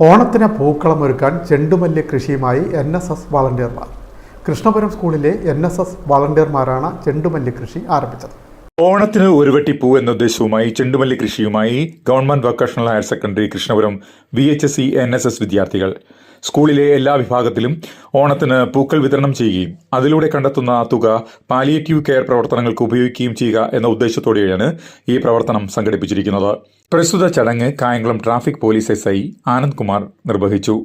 ഓണത്തിന് പൂക്കളം ഒരുക്കാൻ ചെണ്ടുമല്ലി കൃഷിയുമായി എൻ എസ് എസ് വളണ്ടിയർമാർ. കൃഷ്ണപുരം സ്കൂളിലെ എൻ എസ് എസ് വളണ്ടിയർമാരാണ് ചെണ്ടുമല്ലി കൃഷി ആരംഭിച്ചത്. ഓണത്തിന് പൂ എന്ന ഉദ്ദേശവുമായി ചെണ്ടുമല്ലി കൃഷിയുമായി government vocational higher secondary Krishnapuram V H S S N S S വിദ്യാർത്ഥികൾ സ്കൂളിലെ എല്ലാ വിഭാഗത്തിലും ഓണത്തിന് പൂക്കൾ വിതരണം ചെയ്യുകയും അതിലൂടെ കണ്ടെത്തുന്ന തുക പാലിയേറ്റീവ് കെയർ പ്രവർത്തനങ്ങൾക്ക് ഉപയോഗിക്കുകയും ചെയ്യുക എന്ന ഉദ്ദേശത്തോടെയാണ് ഈ പ്രവർത്തനം സംഘടിപ്പിച്ചിരിക്കുന്നത്. പ്രസ്തുത ചടങ്ങ് Kayamkulam traffic police S I Anand Kumar നിർവഹിച്ചു.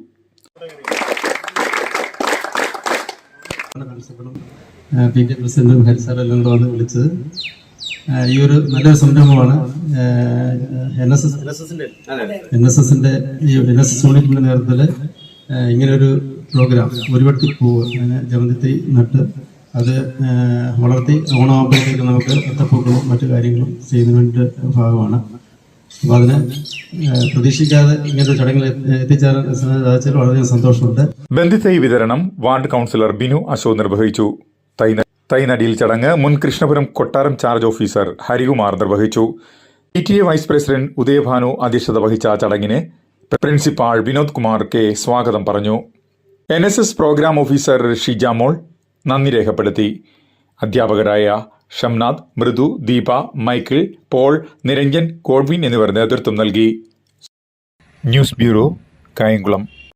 പി പ്രസിഡന്റും കൂടെ വിളിച്ചത്. ഈ ഒരു നല്ലൊരു സംരംഭമാണ്. N S S N S എസിന്റെ ഈ എൻ എസ് എസ് യൂണിറ്റിന്റെ നേതൃത്വത്തിൽ ഇങ്ങനൊരു പ്രോഗ്രാം ഒരുവട്ടി പൂവ് അങ്ങനെ ജമന്തി നട്ട് അത് വളർത്തി ഓണമാകുമ്പോഴത്തേക്ക് നമുക്ക് അത്തപ്പൂക്കളും മറ്റു കാര്യങ്ങളും വേണ്ടിയിട്ട് ഭാഗമാണ്. അപ്പോൾ അതിന് പ്രതീക്ഷിക്കാതെ ഇങ്ങനൊരു ചടങ്ങിൽ എത്തി- എത്തിച്ചേരാൻ സാധിച്ചാൽ വളരെയധികം സന്തോഷമുണ്ട്. ബന്ധിത്തൈ വിതരണം വാർഡ് കൗൺസിലർ ബിനു അശോക് നിർവഹിച്ചു. തൈനടിയിൽ ചടങ്ങ് മുൻ കൃഷ്ണപുരം കൊട്ടാരം ചാർജ് ഓഫീസർ ഹരികുമാർ നിർവഹിച്ചു. P T A vice president Udayabhanu അധ്യക്ഷത വഹിച്ച ചടങ്ങിന് പ്രിൻസിപ്പാൾ വിനോദ് കുമാർ കെ സ്വാഗതം പറഞ്ഞു. N S S program officer Shijamol നന്ദി രേഖപ്പെടുത്തി. അധ്യാപകരായ Shamnath Mridu Deepa Michael Paul Niranjan Godwin എന്നിവർ നേതൃത്വം നൽകി. News bureau Kayamkulam.